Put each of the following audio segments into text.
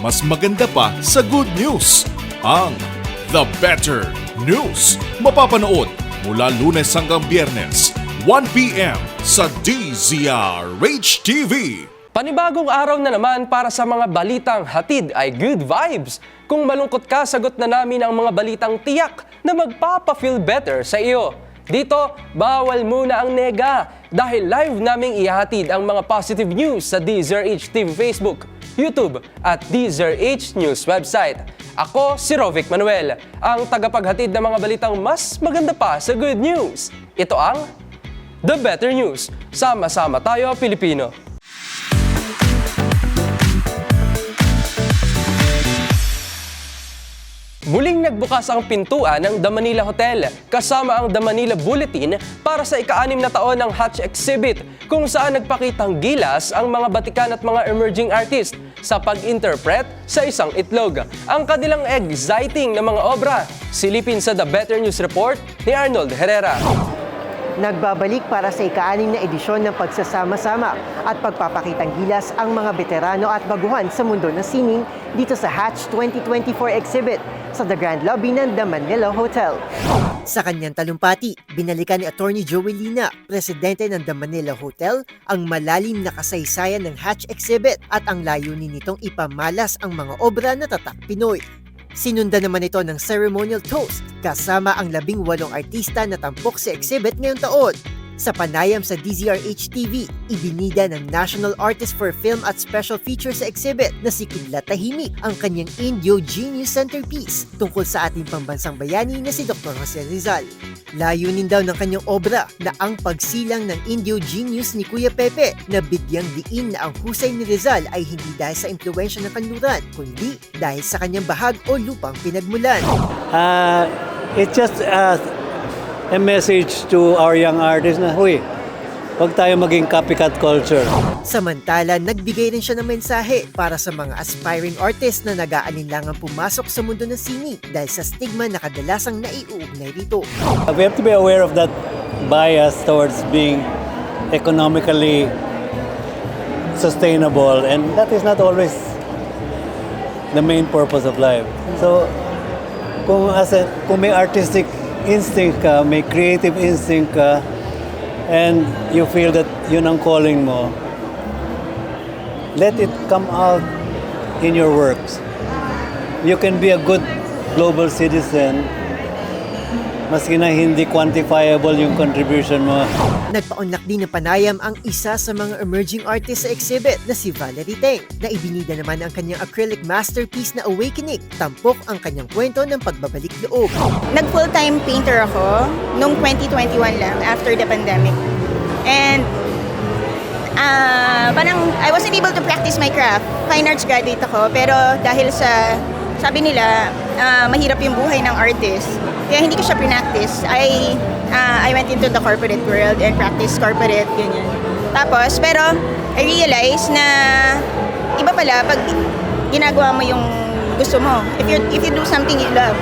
mas maganda pa sa good news. Ang The Better News. Mapapanood mula lunes hanggang biyernes, 1pm sa DZRH TV. Panibagong araw na naman para sa mga balitang hatid ay good vibes. Kung malungkot ka, sagot na namin ang mga balitang tiyak na magpapa-feel better sa iyo. Dito, bawal muna ang nega dahil live naming ihahatid ang mga positive news sa DZRH TV Facebook, YouTube at DZRH News website. Ako si Rovic Manuel, ang tagapaghatid ng mga balitang mas maganda pa sa good news. Ito ang The Better News. Sama-sama tayo, Pilipino. Muling nagbukas ang pintuan ng The Manila Hotel kasama ang The Manila Bulletin para sa ika-anim na taon ng Hatch Exhibit kung saan nagpakitang gilas ang mga batikan at mga emerging artist sa pag-interpret sa isang itlog. Ang kanilang exciting na mga obra, silipin sa The Better News Report ni Arnold Herrera. Nagbabalik para sa ika-anim na edisyon ng pagsasama-sama at pagpapakitang gilas ang mga veterano at baguhan sa mundo ng sining dito sa Hatch 2024 exhibit sa The Grand Lobby ng The Manila Hotel. Sa kanyang talumpati, binalikan ni Attorney Joey Lina, presidente ng The Manila Hotel, ang malalim na kasaysayan ng Hatch exhibit at ang layunin nitong ipamalas ang mga obra na tatak Pinoy. Sinundan naman ito ng ceremonial toast kasama ang labing walong artista na tampok sa exhibit ngayong taon. Sa panayam sa DZRH TV, ibinida ng National Artist for Film at Special Features exhibit na si Kidlat Tahimik ang kanyang Indio Genius Centerpiece tungkol sa ating pambansang bayani na si Dr. Jose Rizal. Layunin daw ng kanyang obra na ang pagsilang ng Indio Genius ni Kuya Pepe na bigyang diin na ang husay ni Rizal ay hindi dahil sa impluensya ng kanluran, kundi dahil sa kanyang bahag o lupang pinagmulan. Uh, it's just uh, a message to our young artists na, huy, huwag tayo maging copycat culture. Samantala, nagbigay rin siya ng mensahe para sa mga aspiring artists na nag-aalinlangang pumasok sa mundo ng sini dahil sa stigma na kadalasang naiuugnay rito. Uh, We have to be aware of that bias towards being economically sustainable and that is not always the main purpose of life. So, kung, as a, kung may artistic instinct ka, may creative instinct ka, and you feel that yun ang calling mo, let it come out in your works. You can be a good global citizen maski na hindi quantifiable yung contribution mo. Nagpaunlak din ng panayam ang isa sa mga emerging artists sa exhibit na si Valerie Teng na ibinida naman ang kanyang acrylic masterpiece na Awakening. Tampok ang kanyang kwento ng pagbabalik loob. nag full-time painter ako nung 2021 lang after the pandemic. And ah parang I wasn't able to practice my craft. Fine arts graduate ako pero dahil sa sabi nila ah, mahirap yung buhay ng artist. Kaya hindi ko siya pinactice. I ah, I went into the corporate world and practiced corporate ganyan. Tapos pero I realized na iba pala pag ginagawa mo yung gusto mo. If you if you do something you love,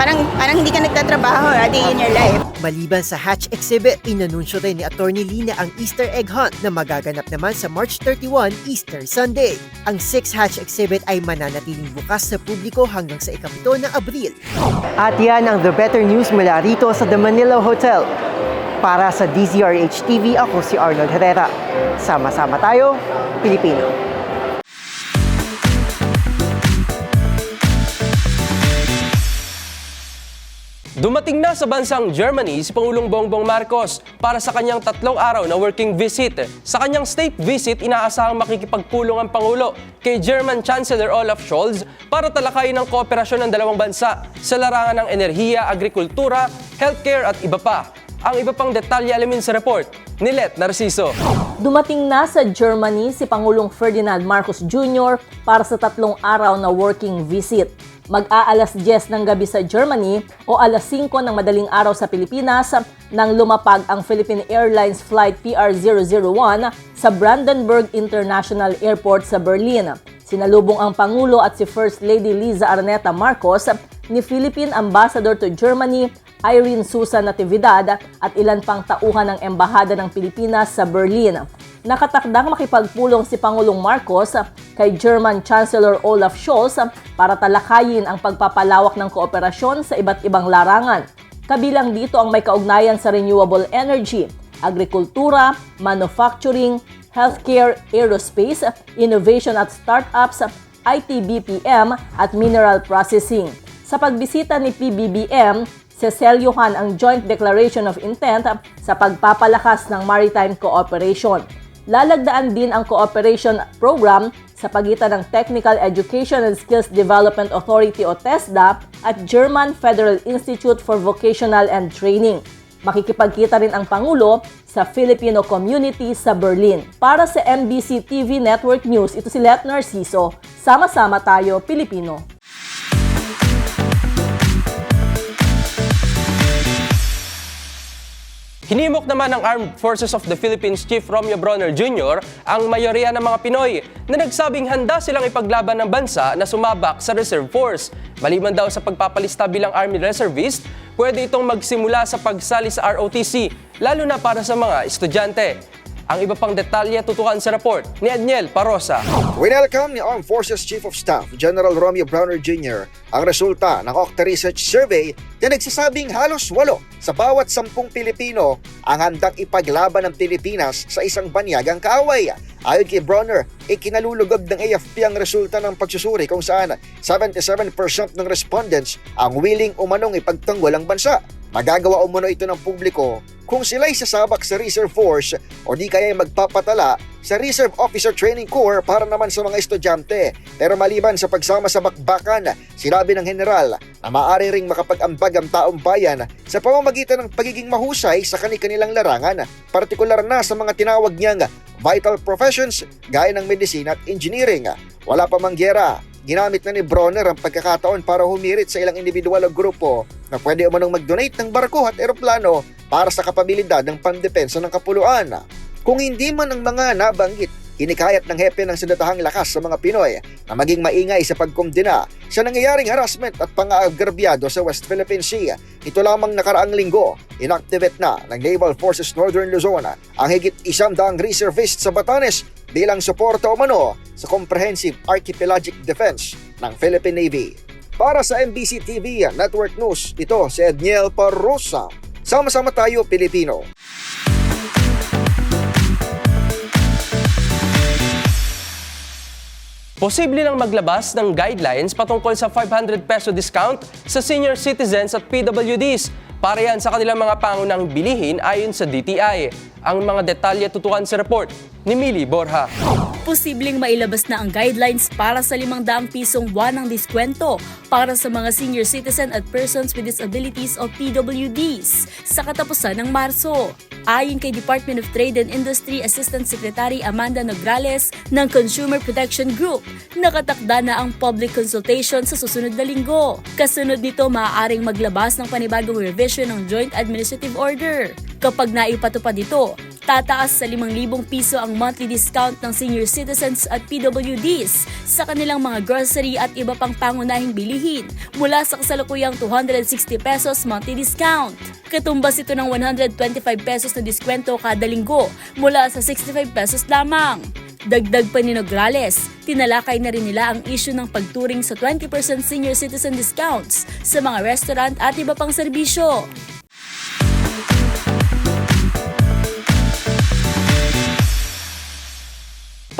parang parang hindi ka nagtatrabaho a day in your life. Maliban sa Hatch exhibit, inanunsyo rin ni Attorney Lina ang Easter egg hunt na magaganap naman sa March 31, Easter Sunday. Ang 6 Hatch exhibit ay mananatiling bukas sa publiko hanggang sa ikapito ng Abril. At yan ang The Better News mula rito sa The Manila Hotel. Para sa DZRH TV, ako si Arnold Herrera. Sama-sama tayo, Pilipino. Dumating na sa bansang Germany si Pangulong Bongbong Marcos para sa kanyang tatlong araw na working visit. Sa kanyang state visit, inaasahang makikipagpulong ang Pangulo kay German Chancellor Olaf Scholz para talakayin ang kooperasyon ng dalawang bansa sa larangan ng enerhiya, agrikultura, healthcare at iba pa. Ang iba pang detalye alamin sa report ni Let Narciso. Dumating na sa Germany si Pangulong Ferdinand Marcos Jr. para sa tatlong araw na working visit. Mag-aalas 10 ng gabi sa Germany o alas 5 ng madaling araw sa Pilipinas nang lumapag ang Philippine Airlines Flight PR001 sa Brandenburg International Airport sa Berlin. Sinalubong ang Pangulo at si First Lady Liza Arneta Marcos ni Philippine Ambassador to Germany Irene Susan Natividad at ilan pang tauhan ng Embahada ng Pilipinas sa Berlin. Nakatakdang makipagpulong si Pangulong Marcos kay German Chancellor Olaf Scholz para talakayin ang pagpapalawak ng kooperasyon sa iba't ibang larangan. Kabilang dito ang may kaugnayan sa renewable energy, agrikultura, manufacturing, healthcare, aerospace, innovation at startups, IT BPM at mineral processing. Sa pagbisita ni PBBM, seselyohan ang Joint Declaration of Intent sa pagpapalakas ng maritime cooperation. Lalagdaan din ang cooperation program sa pagitan ng Technical Education and Skills Development Authority o TESDA at German Federal Institute for Vocational and Training. Makikipagkita rin ang Pangulo sa Filipino community sa Berlin. Para sa MBC TV Network News, ito si Let Narciso. Sama-sama tayo, Pilipino. Hinimok naman ng Armed Forces of the Philippines Chief Romeo Bronner Jr. ang mayoriya ng mga Pinoy na nagsabing handa silang ipaglaban ng bansa na sumabak sa Reserve Force. Maliban daw sa pagpapalista bilang Army Reservist, pwede itong magsimula sa pagsali sa ROTC, lalo na para sa mga estudyante. Ang iba pang detalye tutukan sa report ni Edniel Parosa. Winelcome ni Armed Forces Chief of Staff General Romeo Browner Jr. ang resulta ng Octa Research Survey na nagsasabing halos walo sa bawat sampung Pilipino ang handang ipaglaban ng Pilipinas sa isang banyagang kaaway. Ayon kay Bronner, ikinalulugod ng AFP ang resulta ng pagsusuri kung saan 77% ng respondents ang willing umanong ipagtanggol ang bansa. Magagawa umano ito ng publiko kung sila'y sasabak sa Reserve Force o di kaya magpapatala sa Reserve Officer Training Corps para naman sa mga estudyante. Pero maliban sa pagsama sa bakbakan, sinabi ng general na maaari ring makapag-ambag ang taong bayan sa pamamagitan ng pagiging mahusay sa kani-kanilang larangan, partikular na sa mga tinawag niyang vital professions gaya ng medisina at engineering. Wala pa mang gyera, ginamit na ni Bronner ang pagkakataon para humirit sa ilang individual o grupo na pwede umanong mag-donate ng barko at eroplano para sa kapabilidad ng pandepensa ng kapuluan. Kung hindi man ang mga nabanggit, hinikayat ng hepe ng sinatahang lakas sa mga Pinoy na maging maingay sa pagkondena sa nangyayaring harassment at pang-aagrabyado sa West Philippine Sea. Ito lamang nakaraang linggo, inactivate na ng Naval Forces Northern Luzon ang higit isang daang reservist sa Batanes bilang suporta umano sa Comprehensive Archipelagic Defense ng Philippine Navy. Para sa MBC TV Network News, ito si Edniel Parrosa. Sama-sama tayo, Pilipino. Posible lang maglabas ng guidelines patungkol sa 500 peso discount sa senior citizens at PWDs. Para yan sa kanilang mga pangunang bilihin ayon sa DTI. Ang mga detalye tutukan sa report ni Mili Borja. posibleng mailabas na ang guidelines para sa 500 pisong buwan diskwento para sa mga senior citizen at persons with disabilities o PWDs sa katapusan ng Marso. Ayon kay Department of Trade and Industry Assistant Secretary Amanda Nograles ng Consumer Protection Group, nakatakda na ang public consultation sa susunod na linggo. Kasunod nito, maaaring maglabas ng panibagong revision ng Joint Administrative Order. Kapag naipatupad ito, tataas sa 5,000 piso ang monthly discount ng senior citizens at PWDs sa kanilang mga grocery at iba pang pangunahing bilihin mula sa kasalukuyang 260 pesos monthly discount. Katumbas ito ng 125 pesos na diskwento kada linggo mula sa 65 pesos lamang. Dagdag pa ni Nograles, tinalakay na rin nila ang issue ng pagturing sa 20% senior citizen discounts sa mga restaurant at iba pang serbisyo.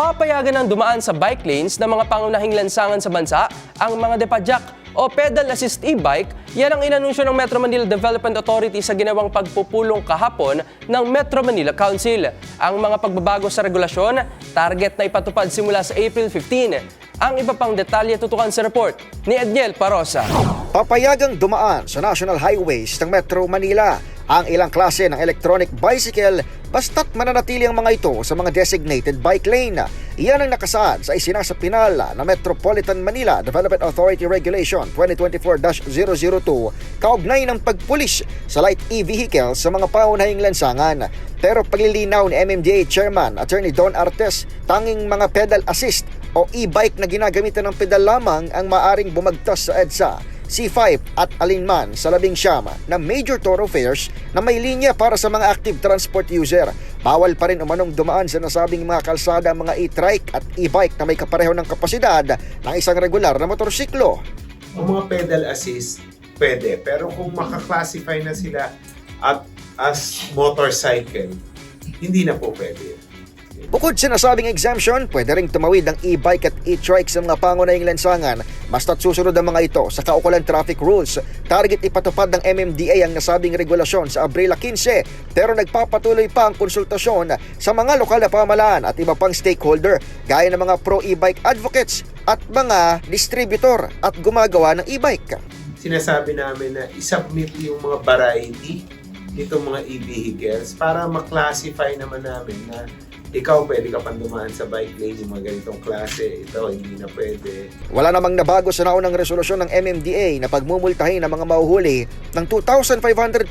Papayagan ng dumaan sa bike lanes ng mga pangunahing lansangan sa bansa ang mga depadyak o pedal assist e-bike. Yan ang inanunsyo ng Metro Manila Development Authority sa ginawang pagpupulong kahapon ng Metro Manila Council. Ang mga pagbabago sa regulasyon, target na ipatupad simula sa April 15. Ang iba pang detalye tutukan sa report ni Edniel Parosa. Papayagang dumaan sa national highways ng Metro Manila ang ilang klase ng electronic bicycle basta't mananatili ang mga ito sa mga designated bike lane. Iyan ang nakasaad sa isinasapinal na Metropolitan Manila Development Authority Regulation 2024-002 kaugnay ng pagpulis sa light e-vehicles sa mga paunahing lansangan. Pero paglilinaw ni MMDA Chairman Attorney Don Artes, tanging mga pedal assist o e-bike na ginagamitan ng pedal lamang ang maaring bumagtas sa EDSA. C5 at alinman sa labing siyam na major thoroughfares na may linya para sa mga active transport user. Bawal pa rin umanong dumaan sa nasabing mga kalsada ang mga e-trike at e-bike na may kapareho ng kapasidad ng isang regular na motorsiklo. Ang mga pedal assist, pwede. Pero kung makaklasify na sila at as motorcycle, hindi na po pwede. Bukod sa nasabing exemption, pwede ring tumawid ang e-bike at e-trike sa mga pangunahing lansangan basta't susunod ang mga ito sa kaukulan traffic rules. Target ipatupad ng MMDA ang nasabing regulasyon sa Abril 15 pero nagpapatuloy pa ang konsultasyon sa mga lokal na pamalaan at iba pang stakeholder gaya ng mga pro e-bike advocates at mga distributor at gumagawa ng e-bike. Sinasabi namin na isubmit yung mga variety nitong mga e-vehicles para maklasify naman namin na ikaw pwede ka pang dumaan sa bike lane yung mga ganitong klase. Ito, hindi na pwede. Wala namang nabago sa naunang resolusyon ng MMDA na pagmumultahin ng mga mahuhuli ng 2,500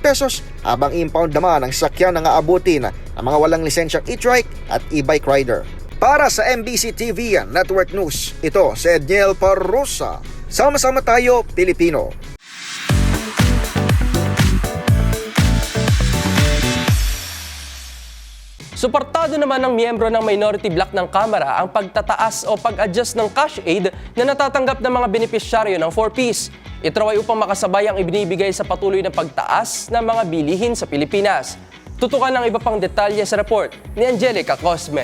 pesos habang impound naman ang sakyan na aabutin ng mga walang lisensyang e-trike at e-bike rider. Para sa MBC TV Network News, ito si Edniel Parrosa. Sama-sama tayo, Pilipino. Suportado naman ng miyembro ng minority block ng Kamara ang pagtataas o pag-adjust ng cash aid na natatanggap ng mga benepisyaryo ng 4Ps. Ito upang makasabay ang ibinibigay sa patuloy na pagtaas ng mga bilihin sa Pilipinas. Tutukan ng iba pang detalye sa report ni Angelica Cosme.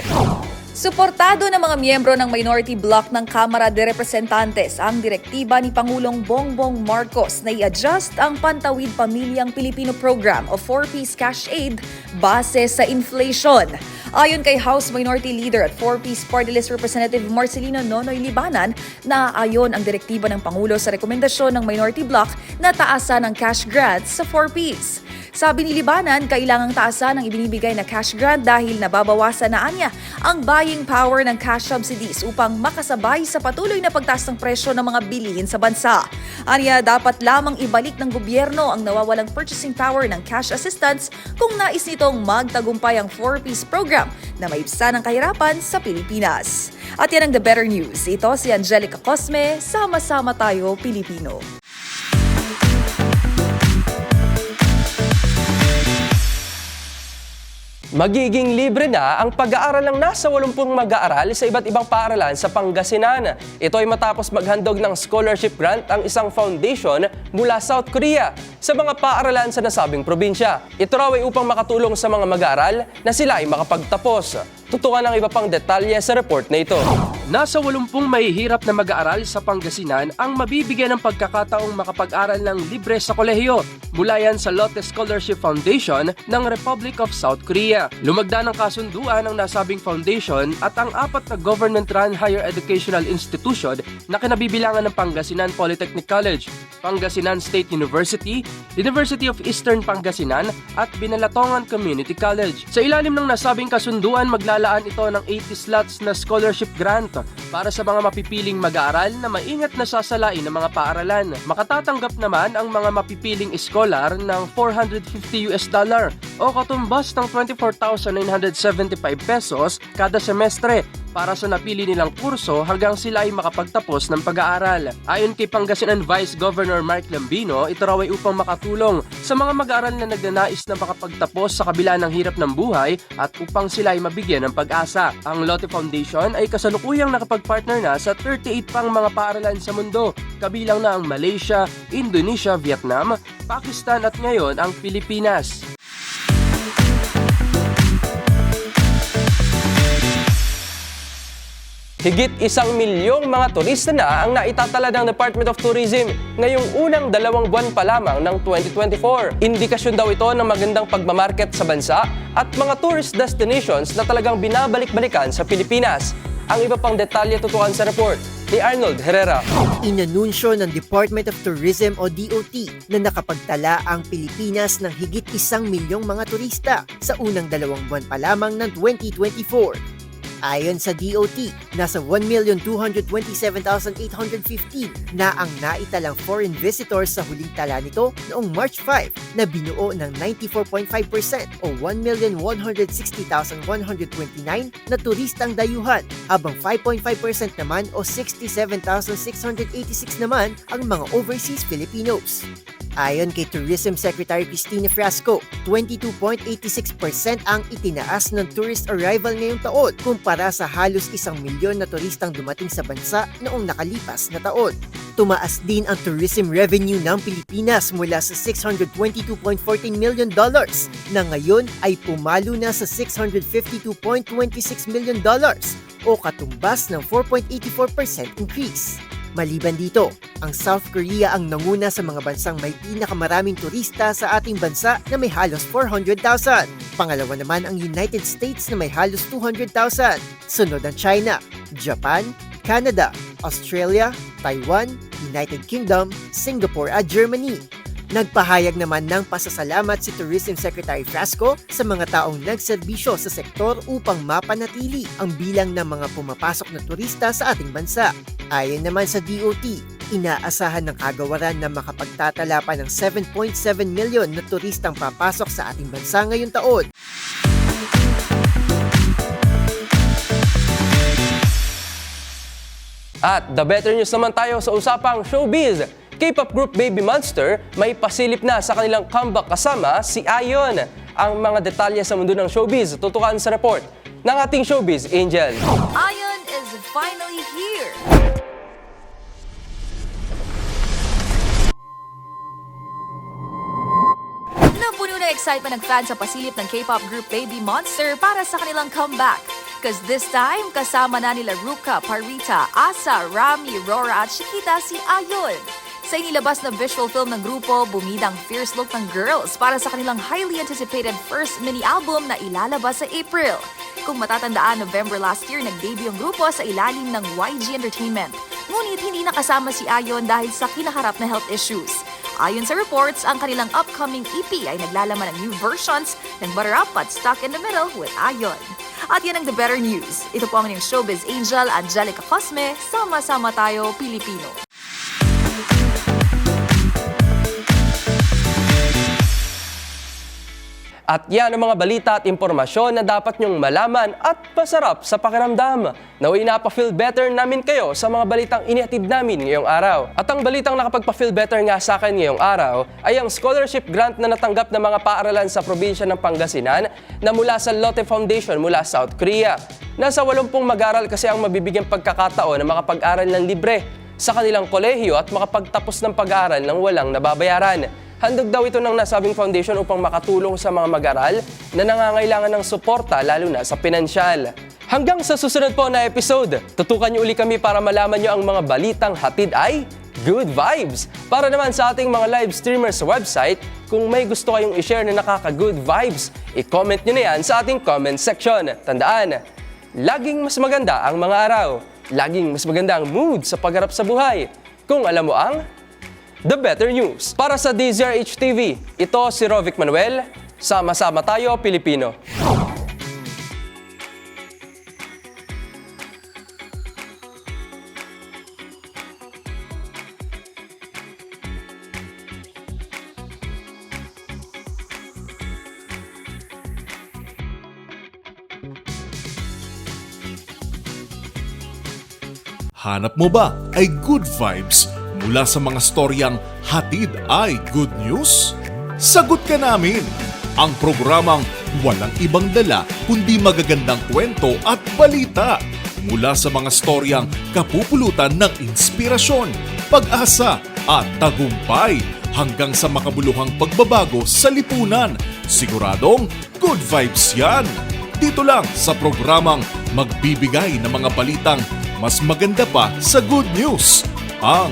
Suportado ng mga miyembro ng minority bloc ng Kamara de Representantes ang direktiba ni Pangulong Bongbong Marcos na i-adjust ang Pantawid Pamilyang Pilipino Program o 4-Piece Cash Aid base sa inflation. Ayon kay House Minority Leader at 4-Piece Party List Representative Marcelino Nonoy Libanan, na ayon ang direktiba ng Pangulo sa rekomendasyon ng minority bloc na taasan ang cash grants sa 4-Piece. Sabi ni Libanan, kailangang taasan ang ibinibigay na cash grant dahil nababawasan na anya ang buying power ng cash subsidies upang makasabay sa patuloy na pagtaas ng presyo ng mga bilihin sa bansa. Anya, dapat lamang ibalik ng gobyerno ang nawawalang purchasing power ng cash assistance kung nais nitong magtagumpay ang 4-piece program na maibsan ang kahirapan sa Pilipinas. At yan ang The Better News. Ito si Angelica Cosme, sama-sama tayo Pilipino. Magiging libre na ang pag-aaral ng nasa 80 mag-aaral sa iba't ibang paaralan sa Pangasinan. Ito ay matapos maghandog ng scholarship grant ang isang foundation mula South Korea sa mga paaralan sa nasabing probinsya. Ito raw ay upang makatulong sa mga mag-aaral na sila ay makapagtapos. Tutukan ang iba pang detalye sa report na ito. Nasa 80 mahihirap na mag-aaral sa Pangasinan ang mabibigyan ng pagkakataong makapag-aral ng libre sa kolehiyo mula yan sa Lotte Scholarship Foundation ng Republic of South Korea. Lumagda ng kasunduan ang nasabing foundation at ang apat na government-run higher educational institution na kinabibilangan ng Pangasinan Polytechnic College, Pangasinan State University, University of Eastern Pangasinan at Binalatongan Community College. Sa ilalim ng nasabing kasunduan, maglalaan ito ng 80 slots na scholarship grant para sa mga mapipiling mag-aaral na maingat na sasalain ng mga paaralan. Makatatanggap naman ang mga mapipiling scholar ng 450 US dollar o katumbas ng 24,975 pesos kada semestre para sa napili nilang kurso hanggang sila ay makapagtapos ng pag-aaral. Ayon kay Pangasinan Vice Governor Mark Lambino, ito raw ay upang makatulong sa mga mag-aaral na nagnanais na makapagtapos sa kabila ng hirap ng buhay at upang sila ay mabigyan ng pag-asa. Ang Lotte Foundation ay kasalukuyang nakapag-partner na sa 38 pang mga paaralan sa mundo, kabilang na ang Malaysia, Indonesia, Vietnam, Pakistan at ngayon ang Pilipinas. Higit isang milyong mga turista na ang naitatala ng Department of Tourism ngayong unang dalawang buwan pa lamang ng 2024. Indikasyon daw ito ng magandang pagmamarket sa bansa at mga tourist destinations na talagang binabalik-balikan sa Pilipinas. Ang iba pang detalye tutukan sa report ni Arnold Herrera. Inanunsyo ng Department of Tourism o DOT na nakapagtala ang Pilipinas ng higit isang milyong mga turista sa unang dalawang buwan pa lamang ng 2024. Ayon sa DOT, nasa 1,227,815 na ang naitalang foreign visitors sa huling tala nito noong March 5 na binuo ng 94.5% o 1,160,129 na turistang dayuhan habang 5.5% naman o 67,686 naman ang mga overseas Filipinos. Ayon kay Tourism Secretary Cristina Frasco, 22.86% ang itinaas ng tourist arrival ngayong taon kumpara sa halos isang milyon na turistang dumating sa bansa noong nakalipas na taon. Tumaas din ang tourism revenue ng Pilipinas mula sa 622.14 million dollars na ngayon ay pumalo na sa 652.26 million dollars o katumbas ng 4.84% increase. Maliban dito, ang South Korea ang nanguna sa mga bansang may pinakamaraming turista sa ating bansa na may halos 400,000. Pangalawa naman ang United States na may halos 200,000. Sunod ang China, Japan, Canada, Australia, Taiwan, United Kingdom, Singapore at Germany. Nagpahayag naman ng pasasalamat si Tourism Secretary Frasco sa mga taong nagserbisyo sa sektor upang mapanatili ang bilang ng mga pumapasok na turista sa ating bansa. Ayon naman sa DOT, inaasahan ng kagawaran na makapagtatala pa ng 7.7 milyon na turistang papasok sa ating bansa ngayong taon. At the better news naman tayo sa usapang showbiz. K-pop group Baby Monster may pasilip na sa kanilang comeback kasama si Ayon. Ang mga detalye sa mundo ng showbiz tutukan sa report ng ating showbiz Angel. Ion is finally here! Napuno na excitement ng fans sa pasilip ng K-pop group Baby Monster para sa kanilang comeback. Cause this time, kasama na nila Ruka, Parita, Asa, Rami, Rora at Chiquita si Ayon. Sa inilabas na visual film ng grupo, bumida ang fierce look ng girls para sa kanilang highly anticipated first mini-album na ilalabas sa April. Kung matatandaan, November last year, nag-debut ang grupo sa ilalim ng YG Entertainment. Ngunit hindi nakasama si Ayon dahil sa kinaharap na health issues. Ayon sa reports, ang kanilang upcoming EP ay naglalaman ng new versions ng Butter Up at Stuck in the Middle with Ayon. At yan ang The Better News. Ito po ang inyong showbiz angel, Angelica Cosme. Sama-sama tayo, Pilipino. At yan ang mga balita at impormasyon na dapat nyong malaman at pasarap sa pakiramdam. Naway napaka-feel better namin kayo sa mga balitang iniatid namin ngayong araw. At ang balitang nakapagpa-feel better nga sa akin ngayong araw ay ang scholarship grant na natanggap ng mga paaralan sa probinsya ng Pangasinan na mula sa Lotte Foundation mula South Korea. Nasa 80 mag-aral kasi ang mabibigyan pagkakataon na makapag-aral ng libre sa kanilang kolehiyo at makapagtapos ng pag-aaral ng walang nababayaran. Handog daw ito ng nasabing foundation upang makatulong sa mga mag-aral na nangangailangan ng suporta lalo na sa pinansyal. Hanggang sa susunod po na episode, tutukan niyo uli kami para malaman niyo ang mga balitang hatid ay good vibes. Para naman sa ating mga live streamers sa website, kung may gusto kayong i-share na nakaka-good vibes, i-comment niyo na yan sa ating comment section. Tandaan, laging mas maganda ang mga araw. Laging mas maganda ang mood sa pagharap sa buhay. Kung alam mo ang The Better News. Para sa DZRH TV, ito si Rovic Manuel. Sama-sama tayo, Pilipino. Hanap mo ba ay good vibes mula sa mga storyang hatid ay good news? Sagot ka namin! Ang programang walang ibang dala kundi magagandang kwento at balita mula sa mga storyang kapupulutan ng inspirasyon, pag-asa at tagumpay hanggang sa makabuluhang pagbabago sa lipunan. Siguradong good vibes yan! Dito lang sa programang magbibigay ng mga balitang mas maganda pa sa good news. Ang